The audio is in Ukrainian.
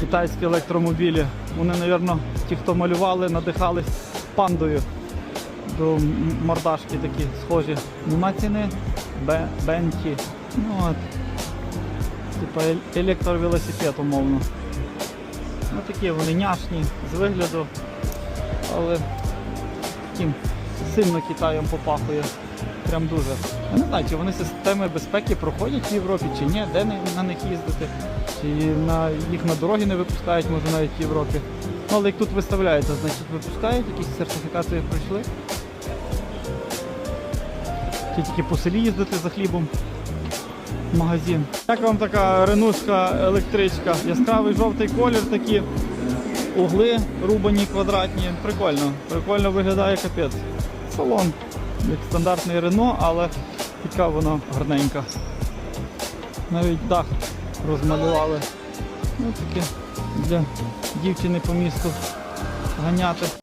китайські електромобілі. Вони, мабуть, ті, хто малювали, надихались пандою. До мордашки такі схожі. Нема ціни. Бенті. Ну от. Типа електровелосипед, умовно. Ну такі вони няшні з вигляду, але таким сильно Китаєм попахує. Прям дуже. Я не знаю, чи вони системи безпеки проходять в Європі, чи ні, де на- них їздити, чи на, їх на дороги не випускають, може навіть в Європі. Ну, але як тут виставляється, значить випускають, якісь сертифікати пройшли. Чи тільки по селі їздити за хлібом в магазин. Як вам така ренушка електричка? Яскравий жовтий колір, такі угли рубані квадратні. Прикольно. Прикольно виглядає капець. Салон, як стандартний Рено, але така вона гарненька. Навіть дах розмалювали. Ну таке для дівчини по місту ганяти.